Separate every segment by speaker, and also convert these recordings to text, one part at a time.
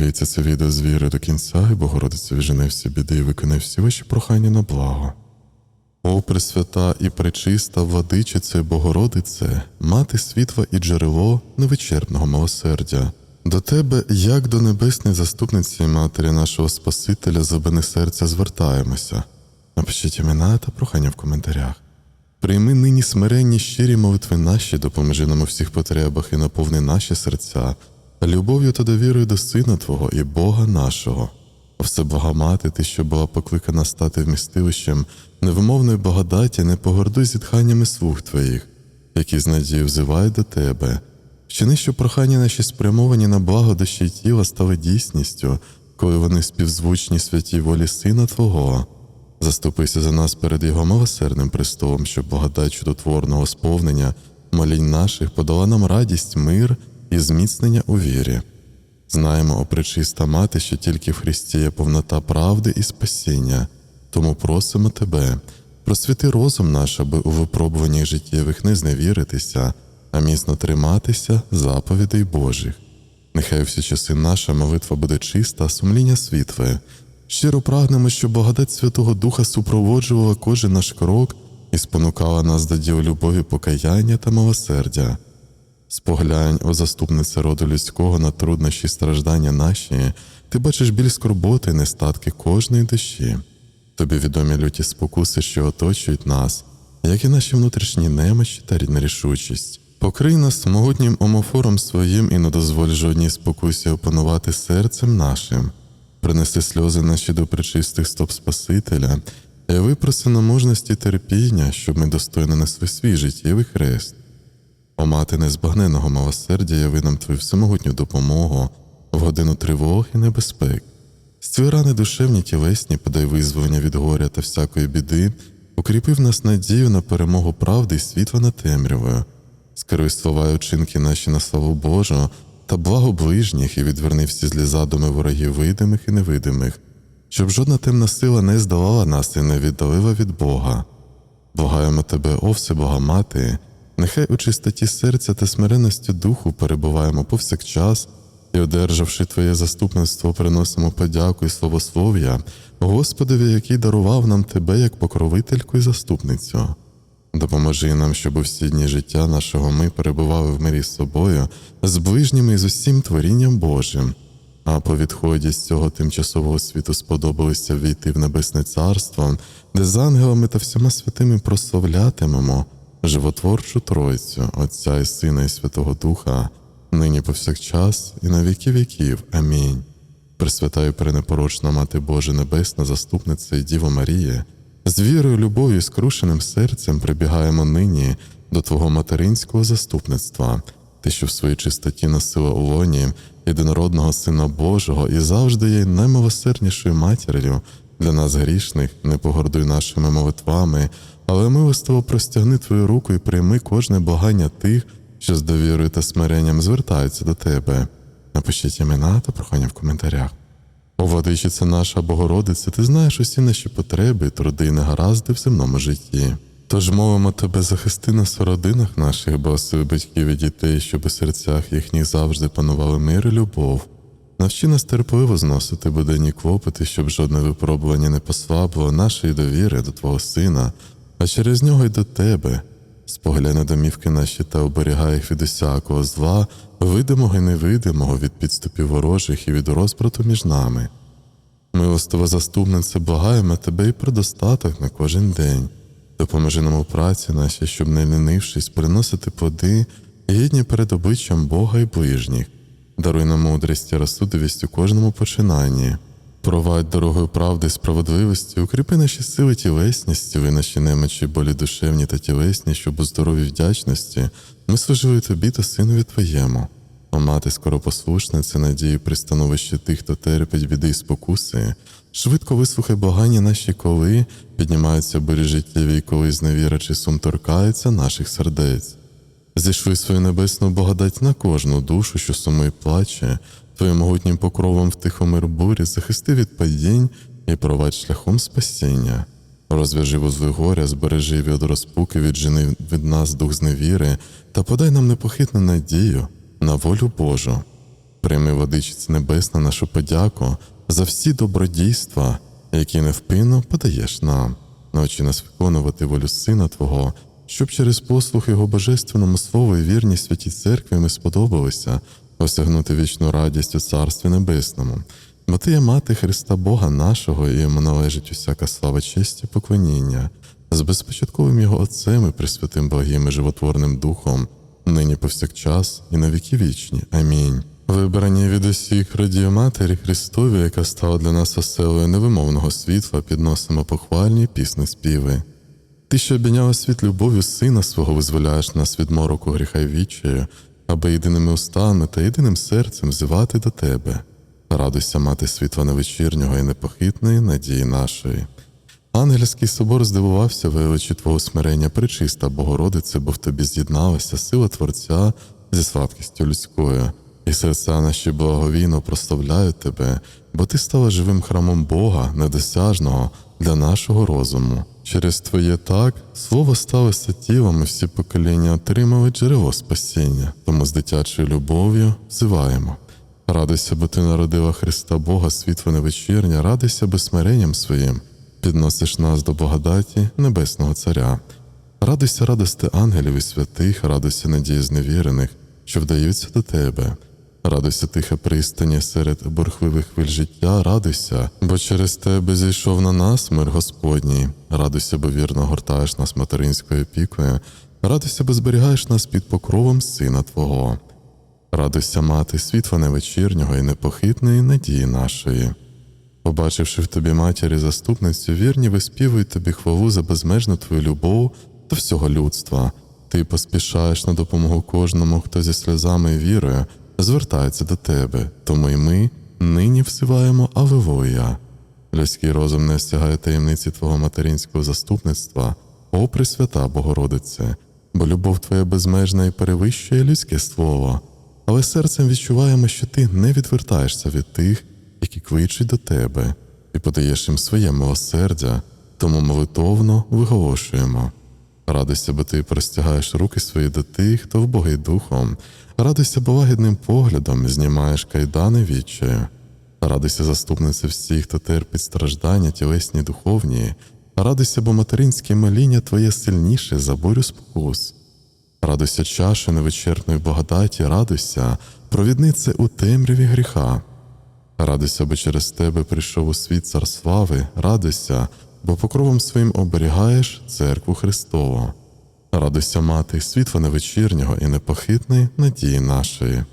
Speaker 1: Дивіться це відео з віри до кінця, і Богородиця віджене всі біди і виконає всі ваші прохання на благо. О, Пресвята і пречиста владичице Богородице, мати світла і джерело невичерпного милосердя. До тебе, як до небесної заступниці матері нашого Спасителя, забини серця звертаємося. Напишіть імена та прохання в коментарях. Прийми нині смиренні щирі молитви наші, допоможи нам у всіх потребах і наповни наші серця, любов'ю та довірою до Сина Твого і Бога нашого. Всебога мати, ти, що була покликана стати вмістилищем невимовної благодаті, не погордуй зітханнями слуг твоїх, які з надією взивають до тебе. Вчини, що прохання наші спрямовані на благо душі й тіла стали дійсністю, коли вони співзвучні святій волі Сина Твого. Заступися за нас перед Його милосердним престолом, щоб благодать чудотворного сповнення молінь наших подала нам радість, мир і зміцнення у вірі. Знаємо, о пречиста мати, що тільки в Христі є повнота правди і спасіння, тому просимо Тебе, просвіти розум наш, аби у випробуваннях життєвих не зневіритися, а міцно триматися заповідей Божих. Нехай всі часи наша молитва буде чиста, а сумління світле. Щиро прагнемо, щоб благодать Святого Духа супроводжувала кожен наш крок і спонукала нас до діл любові, покаяння та милосердя. Споглянь, о заступниця роду людського на труднощі страждання наші, ти бачиш біль скорботи і нестатки кожної душі. Тобі відомі люті спокуси, що оточують нас, як і наші внутрішні немощі та нерішучість. Покрий нас могутнім омофором своїм і не дозволь жодній спокусі опанувати серцем нашим. Принеси сльози наші до причистих стоп Спасителя, і випроси на мужності терпіння, щоб ми достойно несли свій життєвий хрест. О мати незбагненого милосердя, яви нам твою всемогутню допомогу в годину тривог і небезпек. Зціли рани душевні тілесні, подай визволення від горя та всякої біди, укріпив нас надію на перемогу правди і світла над темрявою, скеруй слова й учинки наші на славу Божу та благо ближніх і відверни всі злі задуми ворогів видимих і невидимих, щоб жодна темна сила не здолала нас і не віддалила від Бога. Благаємо тебе, о Всебога Мати, нехай у чистоті серця та смиренності духу перебуваємо повсякчас і, одержавши Твоє заступництво, приносимо подяку і славослов'я Господові, який дарував нам Тебе як покровительку і заступницю. Допоможи нам, щоб у всі дні життя нашого ми перебували в мирі з собою, з ближніми і з усім творінням Божим. А по відході з цього тимчасового світу сподобалося війти в Небесне Царство, де з ангелами та всіма святими прославлятимемо животворчу Тройцю, Отця і Сина і Святого Духа, нині повсякчас і на віки віків. Амінь. Пресвятаю перенепорочна Мати Божа Небесна, заступниця і Діво Марія, з вірою, любов'ю і скрушеним серцем прибігаємо нині до Твого материнського заступництва, Ти, що в своїй чистоті носила у лоні єдинородного Сина Божого і завжди є наймилосерднішою матір'ю для нас грішних, не погордуй нашими молитвами, але милостиво простягни Твою руку і прийми кожне благання тих, що з довірою та смиренням звертаються до Тебе. Напишіть імена та прохання в коментарях. О, владичиця наша Богородиця, ти знаєш усі наші потреби, труди і негаразди в земному житті. Тож мовимо тебе, захисти нас у родинах наших, благослови батьків і дітей, щоб у серцях їхніх завжди панували мир і любов. Навчи нас терпеливо зносити буденні клопоти, щоб жодне випробування не послабило нашої довіри до Твого Сина, а через нього й до Тебе. Споглядай на домівки наші та оберігай їх від усякого зла, видимого і невидимого, від підступів ворожих і від розбрату між нами. Милостива заступниця, благаємо тебе і про достаток на кожен день. Допоможи нам у праці нашій, щоб не лінившись, приносити плоди, гідні перед обличчям Бога і ближніх. Даруй нам мудрість і розсудливість у кожному починанні. Провадь дорогою правди і справедливості, укріпи наші сили тілесні, стіли наші немочі, болі душевні та тілесні, щоб у здоровій вдячності ми служили тобі та синові твоєму. О мати скоропослушниця, надії при становищі тих, хто терпить біди й спокуси, швидко вислухай благання наші коли, піднімаються бурі життєві, і коли зневіра чи сум торкаються наших сердець. Зійшли свою небесну благодать на кожну душу, що сумує плаче, Твоїм могутнім покровом в тихомир бурі захисти від падінь і провадь шляхом спасіння. Розв'яжи вузли горя, збережи від розпуки, віджени від нас дух зневіри та подай нам непохитну надію на волю Божу. Прийми водичиць небесна нашу подяку за всі добродійства, які невпинно подаєш нам. Навчи нас виконувати волю Сина Твого, щоб через послух Його божественному слову і вірність святій церкві ми сподобалися осягнути вічну радість у Царстві Небесному. Бо ти є мати Христа Бога нашого, і йому належить усяка слава честь і поклоніння, з безпочатковим Його Отцем і Пресвятим Богим і животворним Духом, нині повсякчас і на віки вічні. Амінь. Вибрані від усіх радію Матері Христові, яка стала для нас оселою невимовного світла, підносимо похвальні пісни співи. Ти, що обійняла світ любов'ю сина свого, визволяєш нас від мороку гріха й відчаю, аби єдиними устами та єдиним серцем взивати до тебе. Радуйся, мати світла невечірнього і непохитної надії нашої. Ангельський собор здивувався величі Твого смирення, причиста Богородице, бо в тобі з'єдналася сила Творця зі слабкістю людською, і серця наші благовійно прославляють тебе, бо ти стала живим храмом Бога, недосяжного для нашого розуму. Через Твоє так слово сталося тілом, і всі покоління отримали джерело спасіння, тому з дитячою любов'ю взиваємо. Радуйся, бо ти народила Христа Бога, світло невечірня, радуйся безсмиренням своїм, підносиш нас до благодаті Небесного Царя. Радуйся радости ангелів і святих, радуйся надії зневірених, що вдаються до тебе. Радуйся тиха пристані серед бурхливих хвиль життя, радуйся, бо через тебе зійшов на нас мир Господній. Радуйся, бо вірно гортаєш нас материнською опікою, радуйся, бо зберігаєш нас під покровом Сина Твого. Радуйся, мати, світла невечірнього і непохитної надії нашої. Побачивши в тобі матері заступницю, вірні виспівують тобі хвалу за безмежну твою любов до всього людства. Ти поспішаєш на допомогу кожному, хто зі сльозами і вірою звертається до тебе, тому й ми нині всиваємо Алилуя. Людський розум не осягає таємниці Твого материнського заступництва, о Пресвята Богородице, бо любов Твоя безмежна і перевищує людське слово, але серцем відчуваємо, що ти не відвертаєшся від тих, які кличуть до тебе, і подаєш їм своє милосердя, тому молитовно виголошуємо. Радуйся, бо ти простягаєш руки свої до тих, хто вбогий духом, радуйся, бо лагідним поглядом знімаєш кайдани відчаю. Радуйся, заступниця всіх, хто терпить страждання, тілесні духовні, радуйся, бо материнське моління твоє сильніше за бурю спокус. Радуйся, чаша невичерпної благодаті, радуйся, провіднице у темряві гріха. Радуйся, бо через тебе прийшов у світ цар слави, радуйся, бо покровом своїм оберігаєш церкву Христову. Радуйся, мати, світла невечірнього і непохитної надії нашої.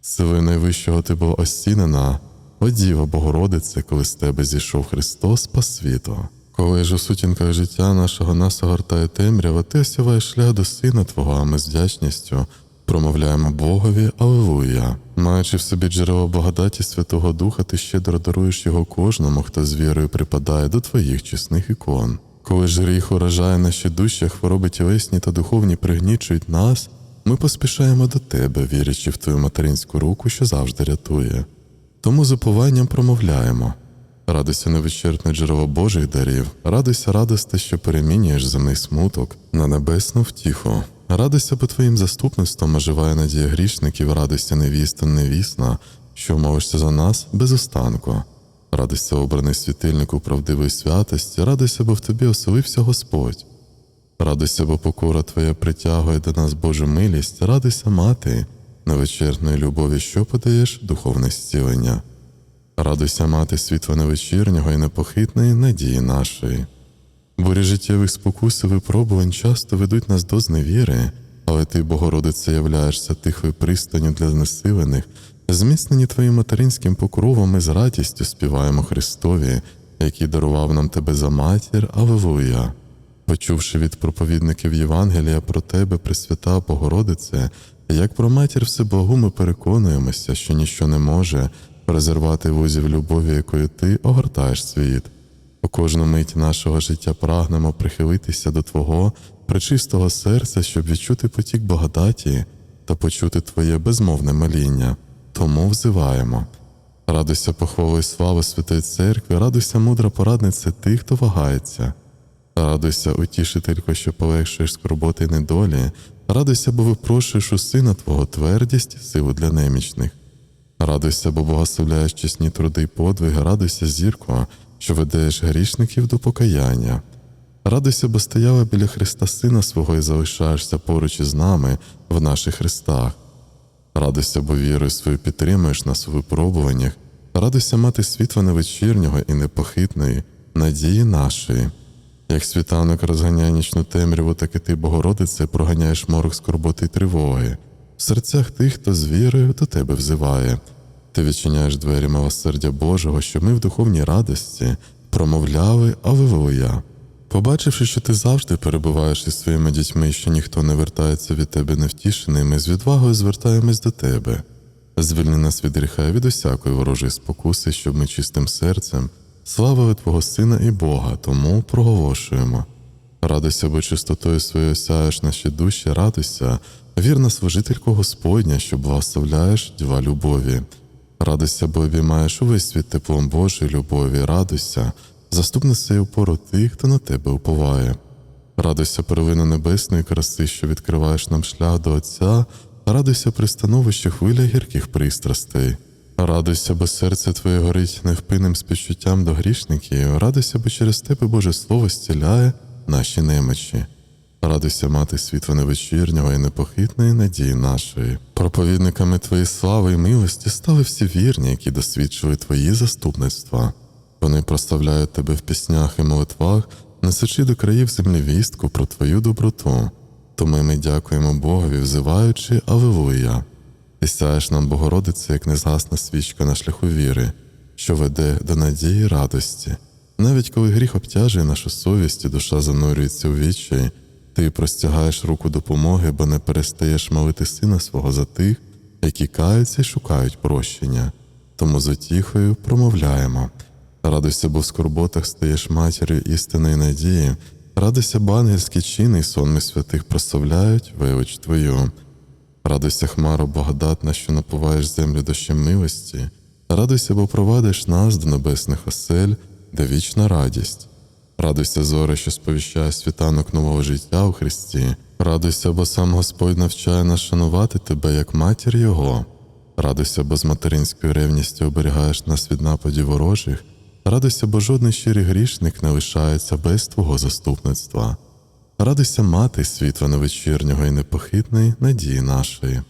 Speaker 1: Силою найвищого ти була осінена, о Діва Богородице, коли з тебе зійшов Христос по світу. Коли ж у сутінках життя нашого нас огортає темрява, ти осіваєш шлях до Сина Твого, а ми з вдячністю промовляємо Богові Алилуя. Маючи в собі джерело благодаті Святого Духа, ти щедро даруєш його кожному, хто з вірою припадає до твоїх чесних ікон. Коли ж гріх уражає наші душі, хвороби тілесні та духовні пригнічують нас, ми поспішаємо до тебе, вірячи в твою материнську руку, що завжди рятує. Тому з упованням промовляємо. Радуйся невичерпне джерело Божих дарів, радуйся радости, що перемінюєш земний смуток на небесну втіху. Радуйся, бо твоїм заступництвом оживає надія грішників, радуйся невіста, невісна, що мовишся за нас без останку. Радуйся, обраний світильнику правдивої святості, радуйся, бо в тобі оселився Господь. Радуйся, бо покора Твоя притягує до нас Божу милість, радуйся, мати, невичерпної любові, що подаєш духовне зцілення. Радуйся, мати світла невечірнього і непохитної надії нашої. Бурі життєвих спокус випробувань часто ведуть нас до зневіри, але ти, Богородице, являєшся тихою пристанню для знесилених, зміцнені твоїм материнським покровом, ми з радістю співаємо Христові, який дарував нам тебе за матір, Аллилуйя. Почувши від проповідників Євангелія про тебе, Пресвята Богородице, як про матір Всеблагу, ми переконуємося, що ніщо не може розірвати вузів любові, якою ти огортаєш світ. У кожну мить нашого життя прагнемо прихилитися до Твого пречистого серця, щоб відчути потік благодаті та почути Твоє безмовне моління. Тому взиваємо. Радуйся похвалу і слави Святої Церкви, радуйся, мудра порадниця тих, хто вагається. Радуйся, утішителько, що полегшуєш скорботи й недолі, радуйся, бо випрошуєш у сина Твого твердість, силу для немічних. Радуйся, бо благословляєш чесні труди й подвиги, радуйся, зірко, що ведеш грішників до покаяння. Радуйся, бо стояла біля Христа Сина свого і залишаєшся поруч із нами в наших хрестах. Радуйся, бо вірою свою підтримуєш нас у випробуваннях. Радуйся мати світла невечірнього і непохитної, надії нашої. Як світанок розганяє нічну темряву, так і ти, Богородице, проганяєш морок скорботи й тривоги. В серцях тих, хто з вірою до тебе взиває. Ти відчиняєш двері милосердя Божого, щоб ми в духовній радості промовляли Аллилуйя. Побачивши, що ти завжди перебуваєш із своїми дітьми, що ніхто не вертається від тебе невтішений, ми з відвагою звертаємось до тебе. Звільни нас від гріха від усякої ворожої спокуси, щоб ми чистим серцем славили Твого Сина і Бога, тому проголошуємо. Радуйся, бо чистотою своєю осяєш наші душі, радуйся, вірна служителько Господня, що благословляєш діва любові. Радуйся, бо обіймаєш увесь світ теплом Божої любові, радуйся, заступниця й опору тих, хто на тебе уповає. Радуйся, первина небесної краси, що відкриваєш нам шлях до Отця, радуйся при становищі хвиля гірких пристрастей. Радуйся, бо серце Твоє горить невпинним співчуттям до грішників, радуйся, бо через тебе Боже Слово зціляє наші немочі. Радуйся, мати світла невечірнього і непохитної надії нашої. Проповідниками Твоєї слави і милості стали всі вірні, які досвідчили Твої заступництва. Вони прославляють Тебе в піснях і молитвах, несучи до країв землі вістку про Твою доброту. Тому ми дякуємо Богові, взиваючи Алилуя. Ти сяєш нам, Богородице, як незгасна свічка на шляху віри, що веде до надії й радості. Навіть коли гріх обтяжує нашу совість і душа занурюється у відчай, ти простягаєш руку допомоги, бо не перестаєш молити сина свого за тих, які каються і шукають прощення. Тому з утіхою промовляємо. Радуйся, бо в скорботах стаєш матір'ю істини і надії, радуйся, бо ангельські чини і сонми святих прославляють велич Твою. Радуйся, Хмаро, благодатна, що напуваєш землю дощем милості, радуйся, бо провадиш нас до небесних осель, де вічна радість. Радуйся, зоре, що сповіщає світанок нового життя у Христі. Радуйся, бо сам Господь навчає нас шанувати тебе як матір Його. Радуйся, бо з материнською ревністю оберігаєш нас від нападів ворожих. Радуйся, бо жодний щирий грішник не лишається без Твого заступництва. Радуйся, мати світла невечірнього і непохитної надії нашої.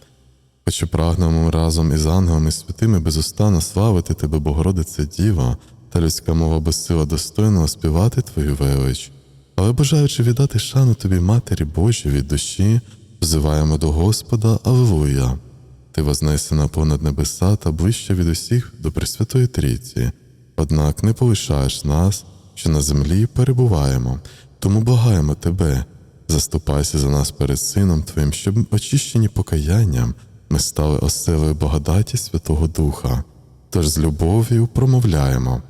Speaker 1: Хоч і прагнемо разом із ангелами святими безустанно славити Тебе, Богородице Діво, та людська мова безсила достойно співати Твою велич, але бажаючи віддати шану Тобі, Матері Божій від душі, взиваємо до Господа Аллилуйя. Ти вознесена понад небеса та ближче від усіх до Пресвятої Трійці, однак не полишаєш нас, що на землі перебуваємо, тому благаємо Тебе, заступайся за нас перед Сином Твоїм, щоб очищені покаянням ми стали оселою благодаті Святого Духа. Тож з любов'ю промовляємо.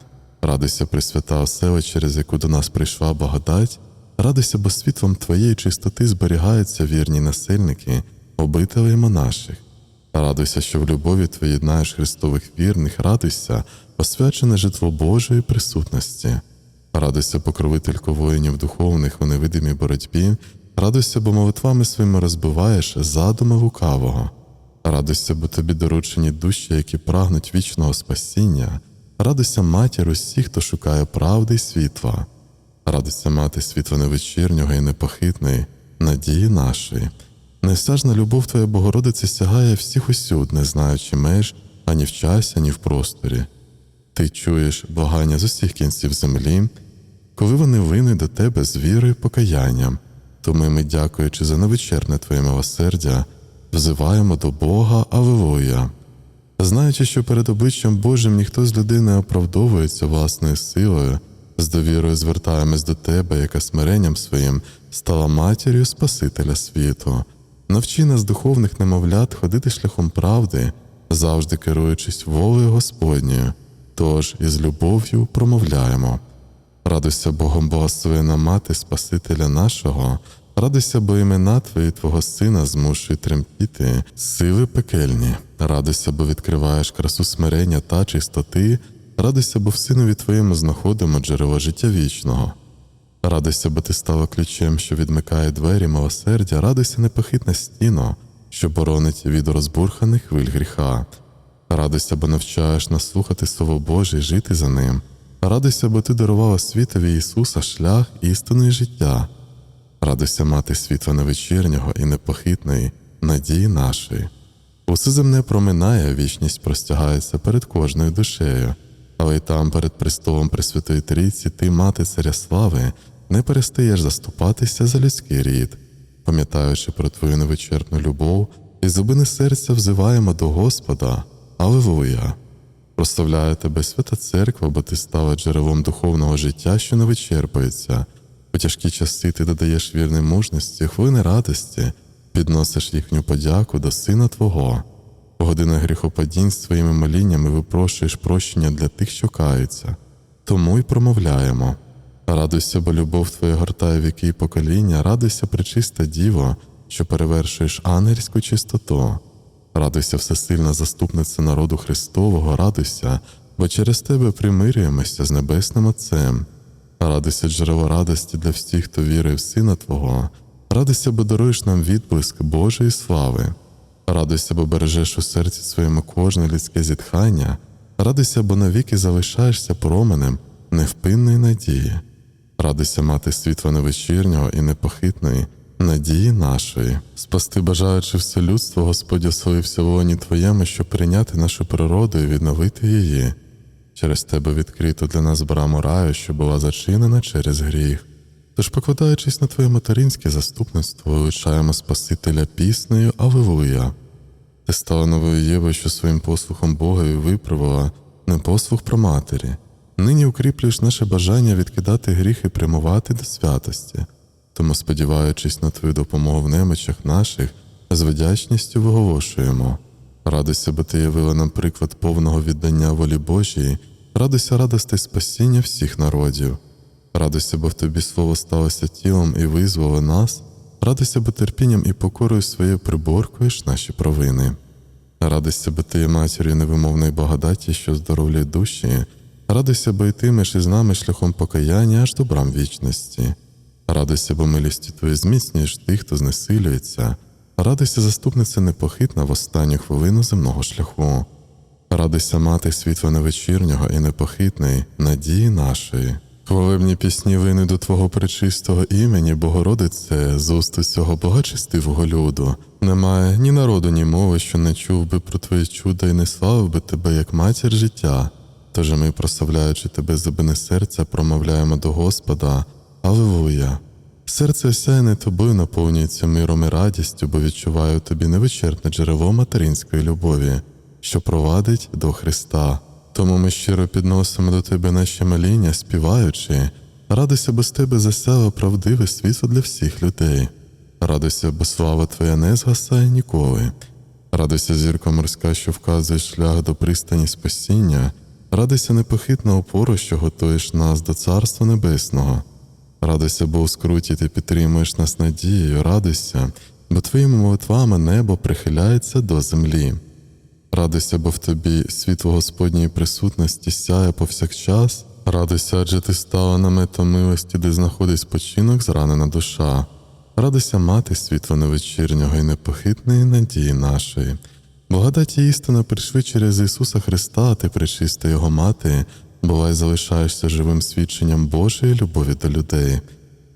Speaker 1: Радуйся, Пресвята осела, через яку до нас прийшла благодать, радуйся, бо світлом Твоєї чистоти зберігаються вірні насильники, обителі наших. Радуйся, що в любові Твоїй єднаєш Христових вірних, радуйся, освячене житло Божої присутності. Радуйся, покровителько воїнів духовних у невидимій боротьбі, радуйся, бо молитвами своїми розбиваєш задуми лукавого. Радуйся, бо тобі доручені душі, які прагнуть вічного спасіння. Радуйся, матір усіх, хто шукає правди й світла. Радуйся, мати світла невечірнього і непохитної, надії нашої. Несажна любов Твоя Богородице сягає всіх усюд, не знаючи меж ані в часі, ані в просторі. Ти чуєш благання з усіх кінців землі, коли вони линуть до тебе з вірою і покаянням, тому ми, дякуючи за невичерпне Твоє милосердя, взиваємо до Бога Аллилуйя. Знаючи, що перед обличчям Божим ніхто з людей не оправдовується власною силою, з довірою звертаємось до Тебе, яка смиренням своїм стала матір'ю Спасителя світу. Навчи нас духовних немовлят ходити шляхом правди, завжди керуючись волею Господньою. Тож із любов'ю промовляємо. Радуйся Богом благословена мати Спасителя нашого, радуйся, бо імена Твої Твого Сина змушують тремтіти, сили пекельні, радуйся, бо відкриваєш красу смирення та чистоти, радуйся, бо в Синові Твоєму знаходимо джерело життя вічного. Радуйся, бо ти стала ключем, що відмикає двері милосердя, радуйся непохитна стіно, що боронить від розбурханих хвиль гріха. Радуйся, бо навчаєш нас слухати Слово Боже і жити за ним. Радуйся, бо ти дарувала світові Ісуса шлях істини і життя. Радуйся мати світла невечірнього і непохитної надії нашої. Усе земне проминає, вічність простягається перед кожною душею, але й там, перед престолом Пресвятої Трійці, ти, мати царя слави, не перестаєш заступатися за людський рід, пам'ятаючи про твою невичерпну любов, і зубини серця взиваємо до Господа. Аллилуйя! Прославляю тебе, свята церква, бо ти стала джерелом духовного життя, що не вичерпується. У тяжкі часи ти додаєш вірній мужності, хвилини радості, підносиш їхню подяку до Сина Твого. У години гріхопадінь своїми моліннями випрошуєш прощення для тих, що каються. Тому й промовляємо. Радуйся, бо любов твоя гортає віки й покоління, радуйся, пречиста діво, що перевершуєш ангельську чистоту. Радуйся, всесильна заступниця народу Христового, радуйся, бо через тебе примирюємося з Небесним Отцем. Радуйся, джерело радості для всіх, хто вірує в Сина Твого. Радуйся, бо даруєш нам відблиск Божої слави. Радуйся, бо бережеш у серці своєму кожне людське зітхання. Радуйся, бо навіки залишаєшся променем невпинної надії. Радуйся мати світла невечірнього і непохитної надії нашої. Спасти, бажаючи все людство, Господь освоївся в лоні Твоєму, щоб прийняти нашу природу і відновити її. Через тебе відкрито для нас браму раю, що була зачинена через гріх. Тож, покладаючись на Твоє материнське заступництво, вивчаємо Спасителя піснею Алилуя. Ти стала новою Євою, що своїм послухом Богові виправила непослух про матері. Нині укріплюєш наше бажання відкидати гріх і прямувати до святості. Тому, сподіваючись на Твою допомогу в немочах наших, з вдячністю виголошуємо. Радуйся, бо ти явила нам приклад повного віддання волі Божій, радуйся радости спасіння всіх народів. Радуйся, бо в тобі слово сталося тілом і визволо нас, радуйся, бо терпінням і покорою своєю приборкуєш наші провини. Радуйся, бо ти є матір'ю невимовної благодаті, що здоровлює душі, радуйся, бо йтимеш із нами шляхом покаяння аж до брам вічності. Радуйся, бо милістю твої зміцнюєш тих, хто знесилюється. Радуйся, заступниця непохитна в останню хвилину земного шляху. Радуйся, мати світла невечірнього і непохитної надії нашої. Хвалебні пісні вини до Твого пречистого імені, Богородице, з уст усього богачестивого люду. Немає ні народу, ні мови, що не чув би про Твої чуда і не славив би Тебе як матір життя. Тож ми, прославляючи Тебе зубини серця, промовляємо до Господа. Аллилуйя! Серце осяяне тобою наповнюється миром і радістю, бо відчуваю тобі невичерпне джерело материнської любові, що провадить до Христа. Тому ми щиро підносимо до тебе наші моління, співаючи, радуйся, бо з тебе засяло правдиве світло для всіх людей. Радуйся, бо слава Твоя не згасає ніколи. Радуйся, зірка морська, що вказує шлях до пристані спасіння, радуйся непохитна опора, що готуєш нас до Царства Небесного. Радуйся, бо у скруті ти підтримуєш нас надією, радуйся, бо твоїми молитвами небо прихиляється до землі. Радуйся, бо в тобі світло Господньої присутності сяє повсякчас. Радуйся, адже ти стала наметом милості, де знаходить спочинок зранена душа. Радуйся, мати світло невечірнього і непохитної надії нашої. Благодать і істина прийшли через Ісуса Христа, ти причиста Його мати, бувай залишаєшся живим свідченням Божої любові до людей.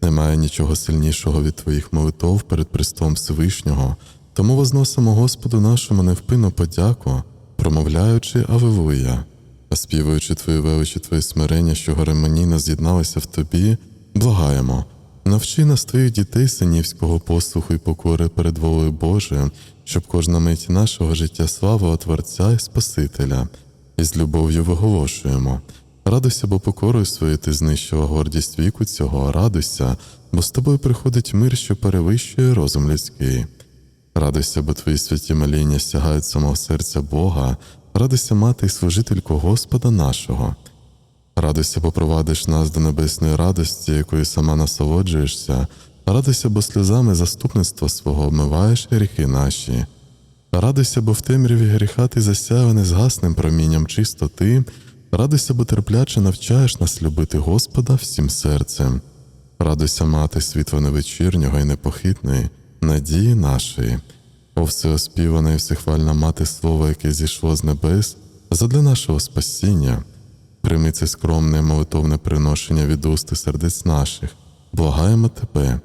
Speaker 1: Немає нічого сильнішого від твоїх молитов перед престолом Всевишнього, тому возносимо Господу нашому невпинну подяку, промовляючи Авилуя, а співаючи Твою величі, Твоє смирення, що гармонійно з'єдналися в Тобі, благаємо. Навчи нас твоїх дітей синівського послуху і покори перед волею Божою, щоб кожна мить нашого життя слава Творця і Спасителя, і з любов'ю виголошуємо. Радуйся, бо покорою своєю ти знищила гордість віку цього, радуйся, бо з тобою приходить мир, що перевищує розум людський. Радуйся, бо твої святі моління сягають самого серця Бога, радуйся, мати і служителько Господа нашого. Радуйся, бо провадиш нас до небесної радості, якою сама насолоджуєшся, радуйся, бо сльозами заступництва свого обмиваєш гріхи наші. Радуйся, бо в темряві гріха ти засяяв незгасним промінням чистоти, радуйся, бо терпляче навчаєш нас любити Господа всім серцем. Радуйся, мати світло невечірнього і непохитної, надії нашої. О всеоспівана і всехвальна мати Слово, яке зійшло з небес, задля нашого спасіння. Прийми це скромне молитовне приношення від уст і сердець наших. Благаємо тебе.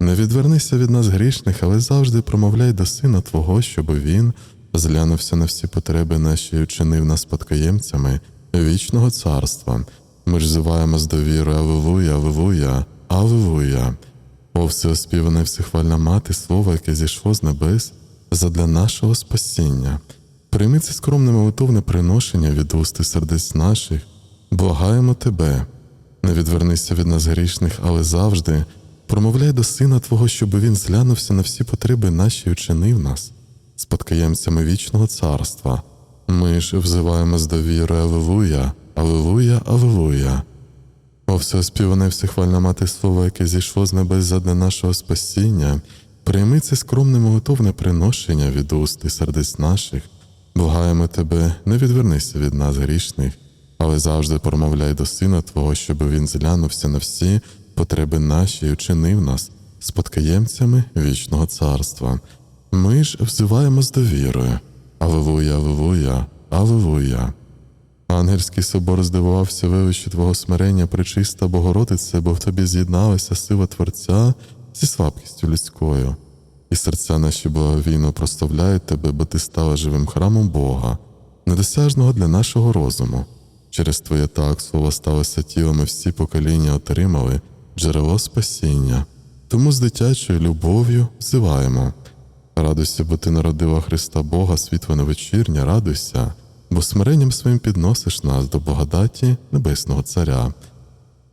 Speaker 1: Не відвернися від нас грішних, але завжди промовляй до Сина Твого, щоб Він зглянувся на всі потреби наші і вчинив нас спадкоємцями вічного царства. Ми ж зиваємо з довірою Авилуя, Авилуя, Авилуя. О всеоспівана і всехвальна мати, слово, яке зійшло з небес, задля нашого спасіння. Прийми це скромне молитовне приношення від уст і сердець наших, благаємо тебе. Не відвернися від нас грішних, але завжди промовляй до Сина Твого, щоб Він зглянувся на всі потреби наші і вчинив нас, спадкоємцями вічного царства. Ми ж взиваємо з довірою Алилуя, Алилуя, Алилуя. О всеоспіване і всехвальна мати Слово, яке зійшло з небес задля нашого спасіння, прийми це скромне молитовне приношення від уст і сердець наших, благаємо тебе, не відвернися від нас грішних, але завжди промовляй до Сина Твого, щоб Він зглянувся на всі потреби наші і вчинив нас спадкоємцями вічного царства. Ми ж взиваємо з довірою. Алилуя, Алилуя, Алилуя. Ангельський собор здивувався величі Твого смирення, пречиста Богородице, бо в тобі з'єдналася сила Творця зі слабкістю людською, і серця наші благовійно проставляють тебе, бо ти стала живим храмом Бога, недосяжного для нашого розуму. Через Твоє так слово сталося тілом, і всі покоління отримали джерело спасіння. Тому з дитячою любов'ю взиваємо. Радуйся, бо ти народила Христа Бога, світло невечірнє, радуйся, бо смиренням своїм підносиш нас до благодаті Небесного Царя.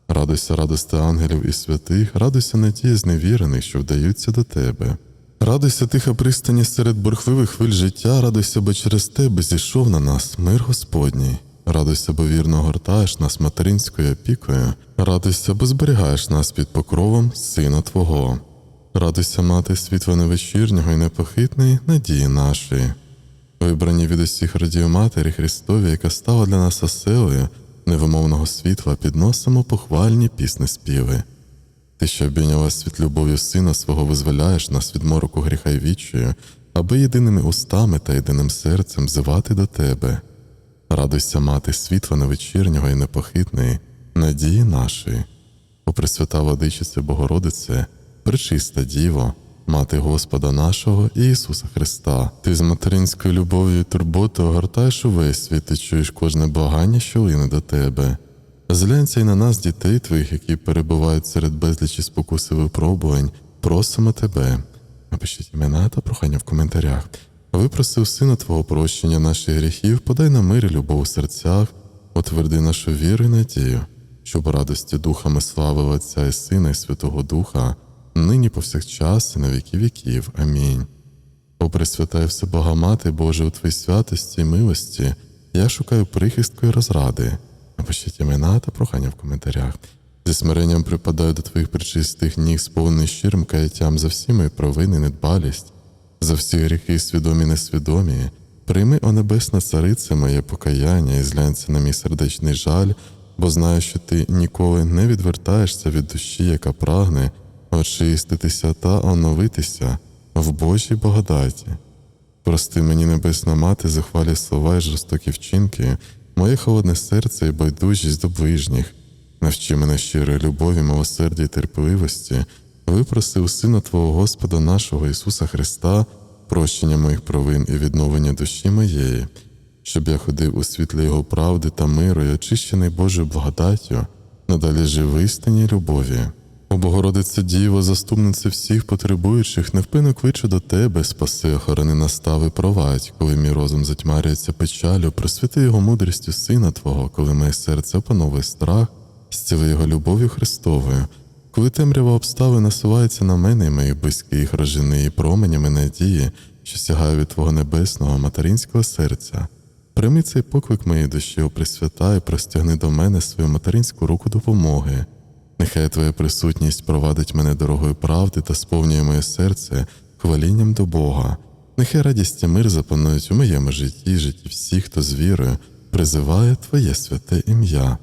Speaker 1: Радуйся, радости ангелів і святих, радуйся надії зневірених, що вдаються до тебе. Радуйся, тиха пристані серед бурхливих хвиль життя, радуйся, бо через тебе зійшов на нас мир Господній. Радуйся, бо вірно гортаєш нас материнською опікою, радуйся, бо зберігаєш нас під покровом Сина Твого. Радуйся, мати світла невечірнього і непохитної надії нашої. Вибрані від усіх радію Матері Христові, яка стала для нас оселею невимовного світла, підносимо похвальні пісни співи. Ти, що обійняла світ любов'ю сина свого, визволяєш нас від мороку гріха й вічою, аби єдиними устами та єдиним серцем взивати до тебе. Радуйся, мати світла невечірнього і непохитної, надії нашої. О Пресвята Владичице Богородице, пречиста Діво, Мати Господа нашого Ісуса Христа, Ти з материнською любов'ю і турботою огортаєш увесь світ і чуєш кожне благання, що лине до тебе. Зглянься й на нас, дітей твоїх, які перебувають серед безлічі спокус і випробувань, просимо тебе. Напишіть імена та прохання в коментарях. Випросив Сина Твого прощення наших гріхів, подай нам мир і любов у серцях, утверди нашу віру і надію, щоб радості духами славив Отця і Сина і Святого Духа, нині повсякчас і на віки віків. Амінь. О і Всебога Боже, у Твоїй святості і милості, я шукаю прихистку і розради. Напишіть імена та прохання в коментарях. Зі смиренням припадаю до Твоїх причистих ніг, сповнений щирим каяттям за всі мої провини, недбалість, за всі гріхи, свідомі несвідомі. Прийми, о Небесна Царице, моє покаяння і зглянься на мій сердечний жаль, бо знаю, що ти ніколи не відвертаєшся від душі, яка прагне очиститися та оновитися в Божій благодаті. Прости мені, небесна мати, захвалі слова й жорстокі вчинки, моє холодне серце і байдужість до ближніх. Навчи мене щирої любові, милосердя й терпеливості, випроси у Сина Твого Господа нашого Ісуса Христа, прощення моїх провин і відновлення душі моєї, щоб я ходив у світлі Його правди та миру і очищений Божою благодаттю, надалі жив в істині любові. О Богородице Діво, заступнице всіх потребуючих, невпинно кличу до тебе, спаси, охорони настави, провадь, коли мій розум затьмарюється печалю, просвіти його мудрістю Сина Твого, коли моє серце опановує страх, зціли його любов'ю Христовою, коли темрява обстави насувається на мене і моїх близьких, рожени і променями надії, що сягає від Твого небесного материнського серця. Прийми цей поклик моєї душі, о Пресвята, і простягни до мене свою материнську руку допомоги. Нехай Твоя присутність провадить мене дорогою правди та сповнює моє серце хвалінням до Бога. Нехай радість і мир запанують у моєму житті, і житті всіх, хто з вірою призиває Твоє святе ім'я.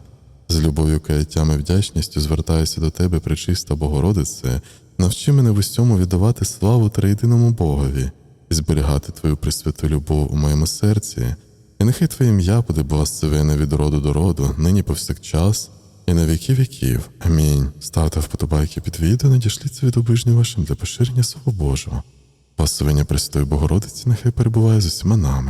Speaker 1: З любов'ю, каяттям і вдячністю звертаюся до Тебе, пречиста Богородице, навчи мене в усьому віддавати славу триєдиному Богові, і зберігати Твою присвяту любов у моєму серці, і нехай Твоє ім'я буде благословене від роду до роду, нині повсякчас, і на віки віків. Амінь. Ставте вподобайки під відео, надішліться від обижнів вашим для поширення Слова Божого. Пасування Пресвятої Богородиці нехай перебуває з усіма нами.